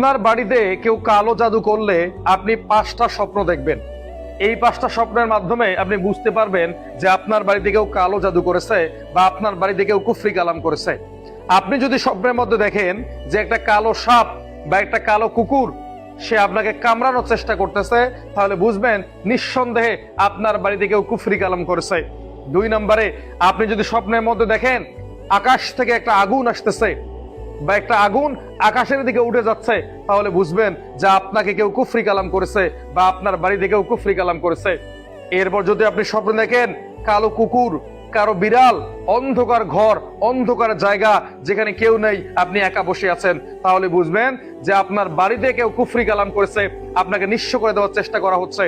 আপনার বাড়িতে কেউ কালো জাদু করলে আপনি পাঁচটা স্বপ্ন দেখবেন। এই পাঁচটা স্বপ্নের মাধ্যমে আপনি বুঝতে পারবেন যে আপনার বাড়িতে কেউ কালো জাদু করেছে বা আপনার বাড়িতে কেউ কুফরি কালাম করেছে। আপনি যদি স্বপ্নের মধ্যে দেখেন যে একটা কালো সাপ বা একটা কালো কুকুর, সে আপনাকে কামড়ানোর চেষ্টা করতেছে, তাহলে বুঝবেন নিঃসন্দেহে আপনার বাড়িতে কেউ কুফরি কালাম করেছে। দুই নম্বরে, আপনি যদি স্বপ্নের মধ্যে দেখেন, আকাশ থেকে একটা আগুন আসতেছে বা একটা আগুন আকাশের দিকে উঠে যাচ্ছে, তাহলে বুঝবেন যে আপনাকে কেউ কুফরি কালাম করেছে বা আপনার বাড়িতে কেউ কুফরি কালাম করেছে। এরপর যদি আপনি স্বপ্ন দেখেন, কালো কুকুর, কারও বিড়াল, অন্ধকার ঘর, অন্ধকার জায়গা যেখানে কেউ নেই, আপনি একা বসে আছেন, তাহলে বুঝবেন যে আপনার বাড়িতে কেউ কুফরি কালাম করেছে, আপনাকে নিঃস্ব করে দেওয়ার চেষ্টা করা হচ্ছে।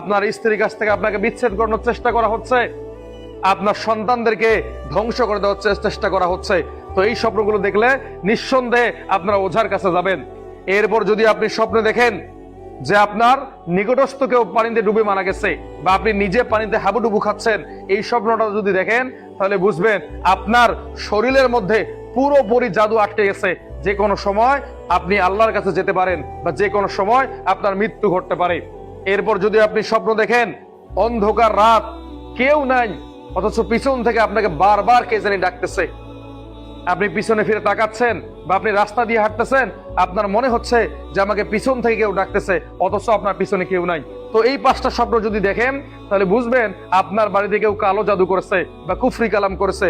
আপনার স্ত্রীর কাছ থেকে আপনাকে বিচ্ছেদ করানোর চেষ্টা করা হচ্ছে। আপনার সন্তানদেরকে ধ্বংস করে দেওয়ার চেষ্টা করা হচ্ছে। তো এই স্বপ্নগুলো দেখলে নিঃসন্দেহে আপনারা ওঝার কাছে যাবেন। এরপর যদি আপনি স্বপ্নে দেখেন যে আপনার নিকটস্থ কেউ পানিতে ডুবে মারা গেছে বা আপনি নিজে পানিতে হাবুডুবু খাচ্ছেন, এই স্বপ্নটা যদি দেখেন, তাহলে বুঝবেন আপনার শরীরের মধ্যে পুরোপুরি জাদু আটকে গেছে। যে কোনো সময় আপনি আল্লাহর কাছে যেতে পারেন বা যে কোনো সময় আপনার মৃত্যু ঘটতে পারে। এরপর যদি আপনি স্বপ্ন দেখেন, অন্ধকার রাত, কেউ নাই, অথচ পিছন থেকে আপনাকে বারবার কে জানি ডাকতেছে। আপনি পিছনে ফিরে তাকাচ্ছেন বা আপনি রাস্তা দিয়ে হাঁটতেছেন, আপনার মনে হচ্ছে যে আমাকে পিছন থেকে কেউ ডাকতেছে, অথচ আপনার পিছনে কেউ নাই। তো এই পাঁচটা স্বপ্ন যদি দেখেন, তাহলে বুঝবেন আপনার বাড়িতে কেউ কালো জাদু করেছে বা কুফরি কালাম করেছে